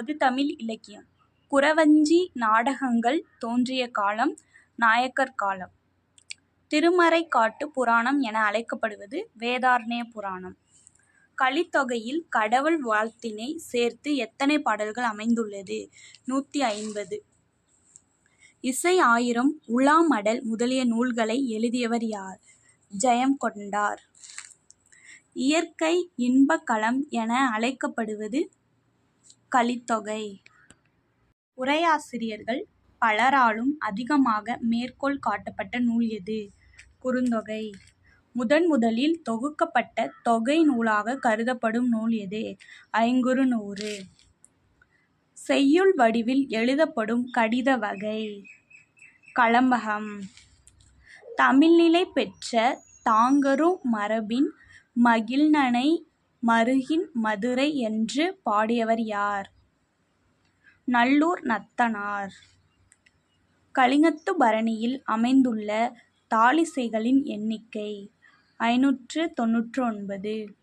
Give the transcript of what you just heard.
பொதுத்தமிழ் இலக்கியம் குறவஞ்சி நாடகங்கள் தோன்றிய காலம் நாயக்கர் காலம். திருமறைக்காட்டு புராணம் என அழைக்கப்படுவது வேதாரண்ய புராணம். கலித்தொகையில் கடவுள் வாழ்த்தினை சேர்த்து எத்தனை பாடல்கள் அமைந்துள்ளது? நூற்றி ஐம்பது. இசை ஆயிரம் உலா மடல் முதலிய நூல்களை எழுதியவர் யார்? ஜெயங்கொண்டார். இயற்கை இன்பக்கலம் என அழைக்கப்படுவது? கலித்தொகை. உரையாசிரியர்கள் பலராலும் அதிகமாக மேற்கோள் காட்டப்பட்ட நூல் எது? குறுந்தொகை. முதன் முதலில் தொகுக்கப்பட்ட தொகை நூலாக கருதப்படும் நூல் எது? ஐங்குறுநூறு. செய்யுள் வடிவில் எழுதப்படும் கடித வகை? களம்பகம் தமிழ்நிலை பெற்ற தாங்கரு மரபின் மகிழ்நனை மருங்கின் மதுரை என்று பாடியவர் யார்? நல்லூர் நத்தனார். கலிங்கத்து பரணியில் அமைந்துள்ள தாழிசைகளின் எண்ணிக்கை? ஐந்நூற்று தொண்ணூற்றொன்பது.